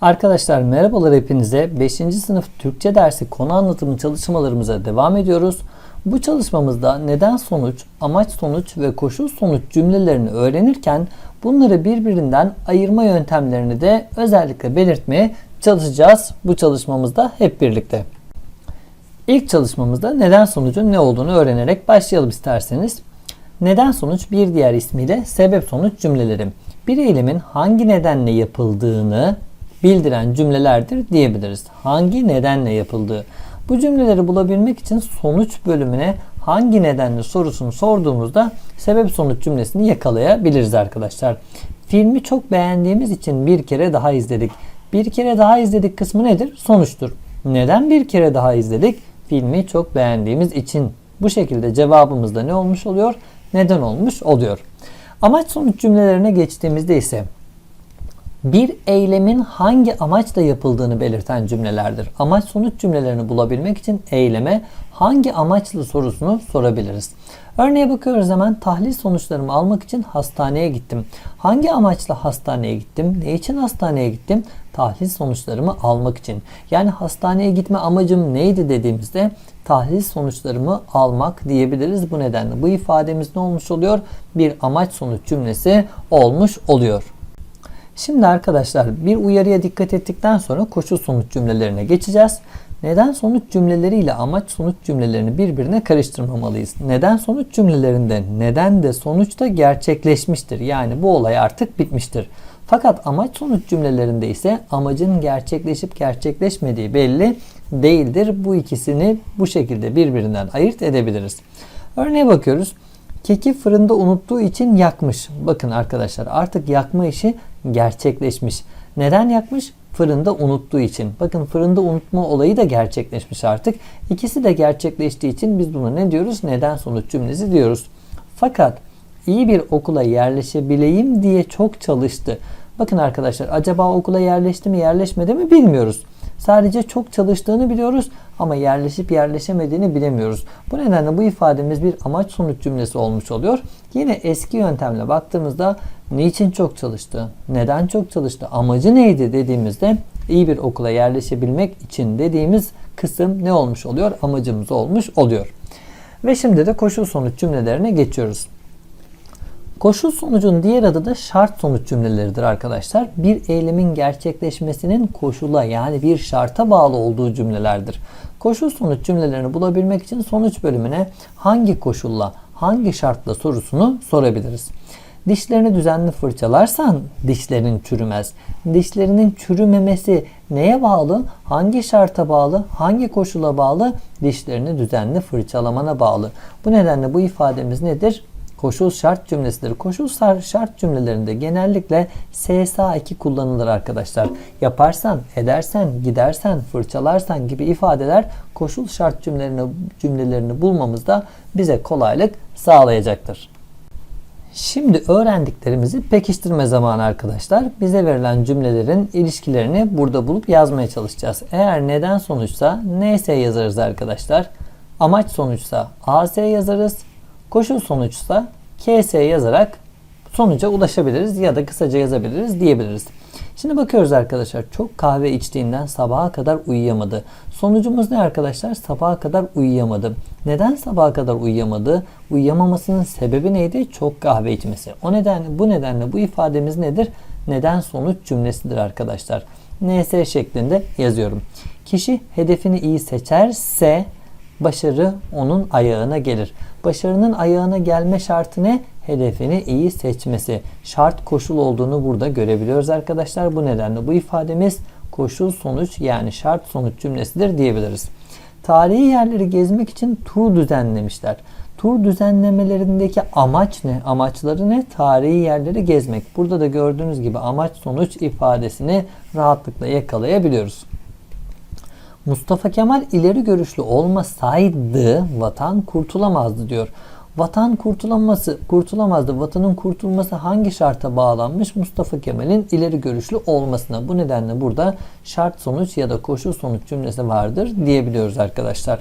Arkadaşlar merhabalar hepinize. 5. sınıf Türkçe dersi konu anlatımı çalışmalarımıza devam ediyoruz. Bu çalışmamızda neden sonuç, amaç sonuç ve koşul sonuç cümlelerini öğrenirken bunları birbirinden ayırma yöntemlerini de özellikle belirtmeye çalışacağız bu çalışmamızda hep birlikte. İlk çalışmamızda neden sonucun ne olduğunu öğrenerek başlayalım isterseniz. Neden sonuç bir diğer ismiyle sebep sonuç cümleleri. Bir eylemin hangi nedenle yapıldığını bildiren cümlelerdir diyebiliriz. Hangi nedenle yapıldığı. Bu cümleleri bulabilmek için sonuç bölümüne hangi nedenle sorusunu sorduğumuzda sebep sonuç cümlesini yakalayabiliriz arkadaşlar. Filmi çok beğendiğimiz için bir kere daha izledik. Bir kere daha izledik kısmı nedir? Sonuçtur. Neden bir kere daha izledik? Filmi çok beğendiğimiz için. Bu şekilde cevabımız da ne olmuş oluyor? Neden olmuş oluyor. Amaç sonuç cümlelerine geçtiğimizde ise bir eylemin hangi amaçla yapıldığını belirten cümlelerdir. Amaç sonuç cümlelerini bulabilmek için eyleme hangi amaçla sorusunu sorabiliriz. Örneğe bakıyoruz hemen tahlil sonuçlarımı almak için hastaneye gittim. Hangi amaçla hastaneye gittim? Ne için hastaneye gittim? Tahlil sonuçlarımı almak için. Yani hastaneye gitme amacım neydi dediğimizde tahlil sonuçlarımı almak diyebiliriz. Bu nedenle bu ifademiz ne olmuş oluyor? Bir amaç sonuç cümlesi olmuş oluyor. Şimdi arkadaşlar bir uyarıya dikkat ettikten sonra koşul sonuç cümlelerine geçeceğiz. Neden sonuç cümleleriyle amaç sonuç cümlelerini birbirine karıştırmamalıyız. Neden sonuç cümlelerinde neden de sonuçta gerçekleşmiştir. Yani bu olay artık bitmiştir. Fakat amaç sonuç cümlelerinde ise amacın gerçekleşip gerçekleşmediği belli değildir. Bu ikisini bu şekilde birbirinden ayırt edebiliriz. Örneğe bakıyoruz. Keki fırında unuttuğu için yakmış. Bakın arkadaşlar artık yakma işi gerçekleşmiş. Neden yakmış? Fırında unuttuğu için. Bakın fırında unutma olayı da gerçekleşmiş artık. İkisi de gerçekleştiği için biz buna ne diyoruz? Neden sonuç cümlesi diyoruz. Fakat iyi bir okula yerleşebileyim diye çok çalıştı. Bakın arkadaşlar acaba okula yerleşti mi yerleşmedi mi bilmiyoruz. Sadece çok çalıştığını biliyoruz ama yerleşip yerleşemediğini bilemiyoruz. Bu nedenle bu ifademiz bir amaç sonuç cümlesi olmuş oluyor. Yine eski yöntemle baktığımızda niçin çok çalıştı, neden çok çalıştı, amacı neydi dediğimizde iyi bir okula yerleşebilmek için dediğimiz kısım ne olmuş oluyor? Amacımız olmuş oluyor. Ve şimdi de koşul sonuç cümlelerine geçiyoruz. Koşul sonucun diğer adı da şart sonuç cümleleridir arkadaşlar. Bir eylemin gerçekleşmesinin koşula yani bir şarta bağlı olduğu cümlelerdir. Koşul sonuç cümlelerini bulabilmek için sonuç bölümüne hangi koşulla, hangi şartla sorusunu sorabiliriz. Dişlerini düzenli fırçalarsan dişlerin çürümez. Dişlerinin çürümemesi neye bağlı? Hangi şarta bağlı? Hangi koşula bağlı? Dişlerini düzenli fırçalamana bağlı. Bu nedenle bu ifademiz nedir? Koşul şart cümlesidir. Koşul şart cümlelerinde genellikle SSA2 kullanılır arkadaşlar. Yaparsan, edersen, gidersen, fırçalarsan gibi ifadeler koşul şart cümlelerini, cümlelerini bulmamızda bize kolaylık sağlayacaktır. Şimdi öğrendiklerimizi pekiştirme zamanı arkadaşlar. Bize verilen cümlelerin ilişkilerini burada bulup yazmaya çalışacağız. Eğer neden sonuçsa NS yazarız arkadaşlar. Amaç sonuçsa AS yazarız. Koşul sonuçsa KS yazarak sonuca ulaşabiliriz ya da kısaca yazabiliriz diyebiliriz. Şimdi bakıyoruz arkadaşlar çok kahve içtiğinden sabaha kadar uyuyamadı. Sonucumuz ne arkadaşlar? Sabaha kadar uyuyamadı. Neden sabaha kadar uyuyamadı? Uyuyamamasının sebebi neydi? Çok kahve içmesi. O nedenle bu nedenle bu ifademiz nedir? Neden sonuç cümlesidir arkadaşlar. NS şeklinde yazıyorum. Kişi hedefini iyi seçerse başarı onun ayağına gelir. Başarının ayağına gelme şartı ne? Hedefini iyi seçmesi. Şart koşul olduğunu burada görebiliyoruz arkadaşlar. Bu nedenle bu ifademiz koşul sonuç yani şart sonuç cümlesidir diyebiliriz. Tarihi yerleri gezmek için tur düzenlemişler. Tur düzenlemelerindeki amaç ne? Amaçları ne? Tarihi yerleri gezmek. Burada da gördüğünüz gibi amaç sonuç ifadesini rahatlıkla yakalayabiliyoruz. Mustafa Kemal ileri görüşlü olmasaydı vatan kurtulamazdı diyor. Vatan kurtulaması, kurtulamazdı. Vatanın kurtulması hangi şarta bağlanmış? Mustafa Kemal'in ileri görüşlü olmasına. Bu nedenle burada şart sonuç ya da koşul sonuç cümlesi vardır diyebiliyoruz arkadaşlar.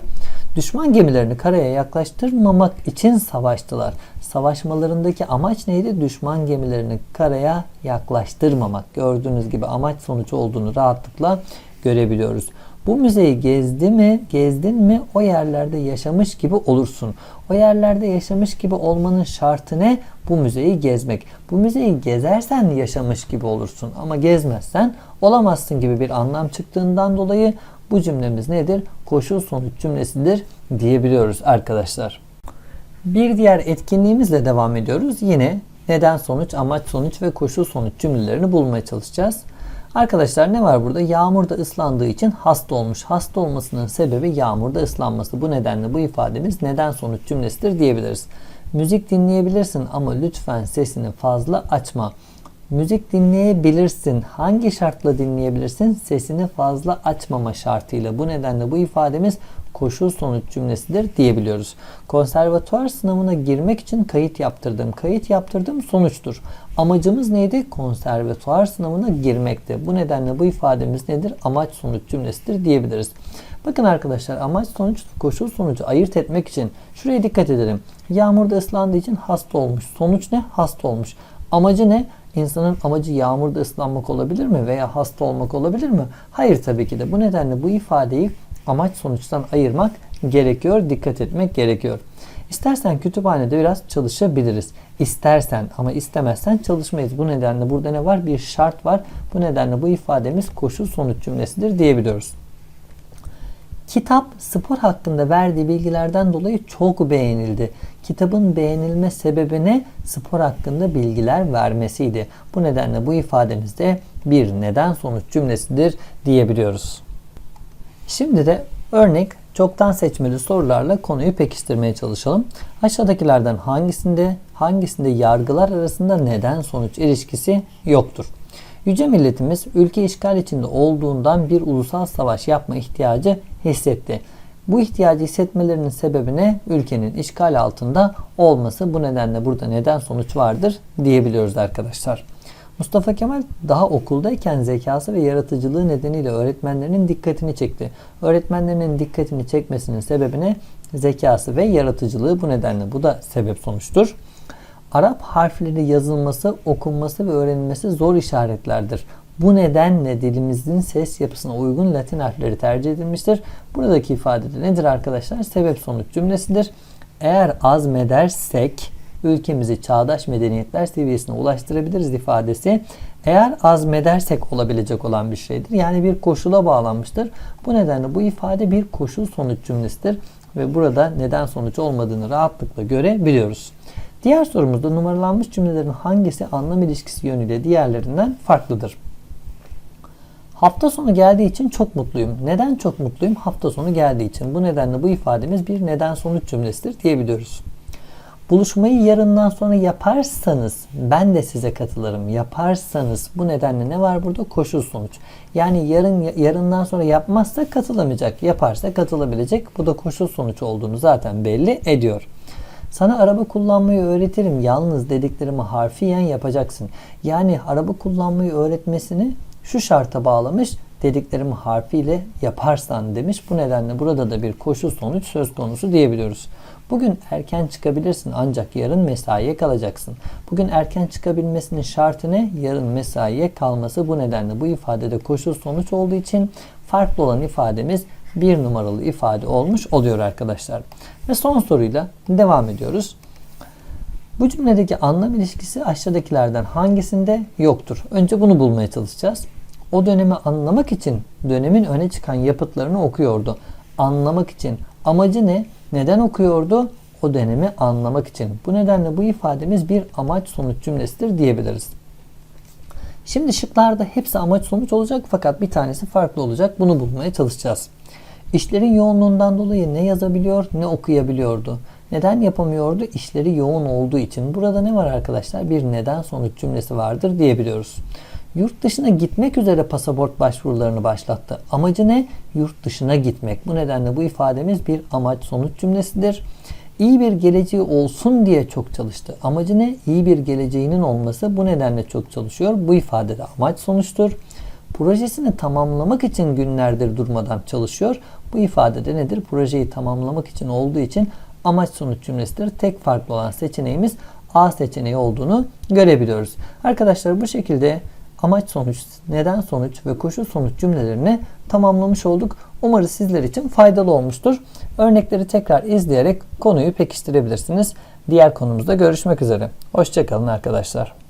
Düşman gemilerini karaya yaklaştırmamak için savaştılar. Savaşmalarındaki amaç neydi? Düşman gemilerini karaya yaklaştırmamak. Gördüğünüz gibi amaç sonuç olduğunu rahatlıkla görebiliyoruz. Bu müzeyi gezdi mi, gezdin mi o yerlerde yaşamış gibi olursun. O yerlerde yaşamış gibi olmanın şartı ne? Bu müzeyi gezmek. Bu müzeyi gezersen yaşamış gibi olursun ama gezmezsen olamazsın gibi bir anlam çıktığından dolayı bu cümlemiz nedir? Koşul sonuç cümlesidir diyebiliyoruz arkadaşlar. Bir diğer etkinliğimizle devam ediyoruz. Yine neden sonuç, amaç sonuç ve koşul sonuç cümlelerini bulmaya çalışacağız. Arkadaşlar ne var burada? Yağmurda ıslandığı için hasta olmuş. Hasta olmasının sebebi yağmurda ıslanması. Bu nedenle bu ifademiz neden sonuç cümlesidir diyebiliriz. Müzik dinleyebilirsin ama lütfen sesini fazla açma. Müzik dinleyebilirsin. Hangi şartla dinleyebilirsin? Sesini fazla açmama şartıyla. Bu nedenle bu ifademiz koşul sonuç cümlesidir diyebiliyoruz. Konservatuvar sınavına girmek için kayıt yaptırdım. Kayıt yaptırdım sonuçtur. Amacımız neydi? Konservatuvar sınavına girmekti. Bu nedenle bu ifademiz nedir? Amaç sonuç cümlesidir diyebiliriz. Bakın arkadaşlar amaç sonuç koşul sonucu ayırt etmek için şuraya dikkat edelim. Yağmurda ıslandığı için hasta olmuş. Sonuç ne? Hasta olmuş. Amacı ne? İnsanın amacı yağmurda ıslanmak olabilir mi veya hasta olmak olabilir mi? Hayır tabii ki de. Bu nedenle bu ifadeyi amaç sonuçtan ayırmak gerekiyor, dikkat etmek gerekiyor. İstersen kütüphanede biraz çalışabiliriz. İstersen ama istemezsen çalışmayız. Bu nedenle burada ne var? Bir şart var. Bu nedenle bu ifademiz koşul sonuç cümlesidir diyebiliyoruz. Kitap spor hakkında verdiği bilgilerden dolayı çok beğenildi. Kitabın beğenilme sebebi ne? Spor hakkında bilgiler vermesiydi. Bu nedenle bu ifademizde bir neden sonuç cümlesidir diyebiliyoruz. Şimdi de örnek çoktan seçmeli sorularla konuyu pekiştirmeye çalışalım. Aşağıdakilerden hangisinde hangisinde yargılar arasında neden sonuç ilişkisi yoktur? Yüce milletimiz ülke işgal içinde olduğundan bir ulusal savaş yapma ihtiyacı hissetti. Bu ihtiyacı hissetmelerinin sebebi ne? Ülkenin işgal altında olması. Bu nedenle burada neden sonuç vardır diyebiliyoruz arkadaşlar. Mustafa Kemal daha okuldayken zekası ve yaratıcılığı nedeniyle öğretmenlerinin dikkatini çekti. Öğretmenlerinin dikkatini çekmesinin sebebi ne? Zekası ve yaratıcılığı bu nedenle bu da sebep sonuçtur. Arap harfleri yazılması, okunması ve öğrenilmesi zor işaretlerdir. Bu nedenle dilimizin ses yapısına uygun Latin harfleri tercih edilmiştir. Buradaki ifade de nedir arkadaşlar? Sebep sonuç cümlesidir. Eğer azmedersek ülkemizi çağdaş medeniyetler seviyesine ulaştırabiliriz ifadesi eğer azmedersek olabilecek olan bir şeydir. Yani bir koşula bağlanmıştır. Bu nedenle bu ifade bir koşul sonuç cümlesidir ve burada neden sonuç olmadığını rahatlıkla görebiliyoruz. Diğer sorumuzda numaralanmış cümlelerin hangisi anlam ilişkisi yönüyle diğerlerinden farklıdır? Hafta sonu geldiği için çok mutluyum. Neden çok mutluyum? Hafta sonu geldiği için. Bu nedenle bu ifademiz bir neden sonuç cümlesidir diyebiliyoruz. Buluşmayı yarından sonra yaparsanız ben de size katılırım. Yaparsanız bu nedenle ne var burada? Koşul sonuç. Yani yarın yarından sonra yapmazsa katılamayacak. Yaparsa katılabilecek. Bu da koşul sonuç olduğunu zaten belli ediyor. Sana araba kullanmayı öğretirim. Yalnız dediklerimi harfiyen yapacaksın. Yani araba kullanmayı öğretmesini şu şarta bağlamış. Dediklerimi harfiyle yaparsan demiş. Bu nedenle burada da bir koşul sonuç söz konusu diyebiliyoruz. Bugün erken çıkabilirsin ancak yarın mesaiye kalacaksın. Bugün erken çıkabilmesinin şartı ne? Yarın mesaiye kalması. Bu nedenle bu ifadede koşul sonuç olduğu için farklı olan ifademiz bir numaralı ifade olmuş oluyor arkadaşlar. Ve son soruyla devam ediyoruz. Bu cümledeki anlam ilişkisi aşağıdakilerden hangisinde yoktur? Önce bunu bulmaya çalışacağız. O dönemi anlamak için dönemin öne çıkan yapıtlarını okuyordu. Anlamak için. Amacı ne? Neden okuyordu? O dönemi anlamak için. Bu nedenle bu ifademiz bir amaç sonuç cümlesidir diyebiliriz. Şimdi şıklarda hepsi amaç sonuç olacak fakat bir tanesi farklı olacak. Bunu bulmaya çalışacağız. İşlerin yoğunluğundan dolayı ne yazabiliyor ne okuyabiliyordu. Neden yapamıyordu? İşleri yoğun olduğu için. Burada ne var arkadaşlar? Bir neden sonuç cümlesi vardır diyebiliyoruz. Yurt dışına gitmek üzere pasaport başvurularını başlattı. Amacı ne? Yurt dışına gitmek. Bu nedenle bu ifademiz bir amaç sonuç cümlesidir. İyi bir geleceği olsun diye çok çalıştı. Amacı ne? İyi bir geleceğinin olması. Bu nedenle çok çalışıyor. Bu ifade de amaç sonuçtur. Projesini tamamlamak için günlerdir durmadan çalışıyor. Bu ifade de nedir? Projeyi tamamlamak için olduğu için amaç sonuç cümlesidir. Tek farklı olan seçeneğimiz A seçeneği olduğunu görebiliyoruz. Arkadaşlar bu şekilde amaç sonuç, neden sonuç ve koşul sonuç cümlelerini tamamlamış olduk. Umarız sizler için faydalı olmuştur. Örnekleri tekrar izleyerek konuyu pekiştirebilirsiniz. Diğer konumuzda görüşmek üzere. Hoşçakalın arkadaşlar.